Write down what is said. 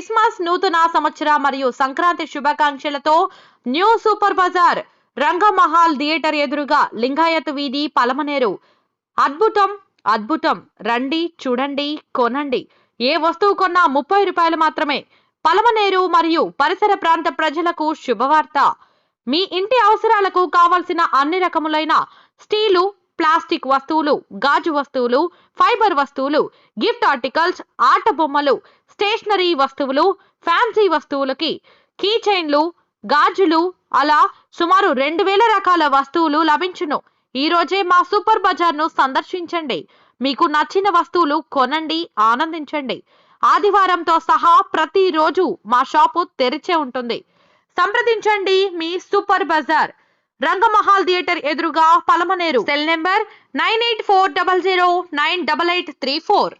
Christmas నూతన సంవత్సర మరియు Sankranti శుభాకాంక్షలతో new super bazaar Rangamahal theatre ఎదురుగా లింగాయత్ వీధి పలమనేరు. అద్భుతం అద్భుతం. రండి చూడండి కొనండి. ఏ వస్తువు కొన్నా ముప్పై రూపాయలు మాత్రమే. పలమనేరు మరియు పరిసర ప్రాంత ప్రజలకు శుభవార్త. మీ ఇంటి అవసరాలకు కావలసిన అన్ని రకములైన స్టీలు ప్లాస్టిక్ వస్తువులు గాజు వస్తువులు ఫైబర్ వస్తువులు గిఫ్ట్ ఆర్టికల్స్ ఆట బొమ్మలు స్టేషనరీ వస్తువులు ఫ్యాన్సీ వస్తువులకి కీ చైన్లు గాజులు అలా సుమారు రెండు వేల రకాల వస్తువులు లభించును. ఈ రోజే మా సూపర్ బజార్ను సందర్శించండి. మీకు నచ్చిన వస్తువులు కొనండి ఆనందించండి. ఆదివారంతో సహా ప్రతిరోజు మా షాపు తెరిచే ఉంటుంది. సంప్రదించండి మీ సూపర్ బజార్. రంగమహాల్ థియేటర్ ఎదురుగా Palamaneru. Cell number nine eight four double zero nine double eight three four.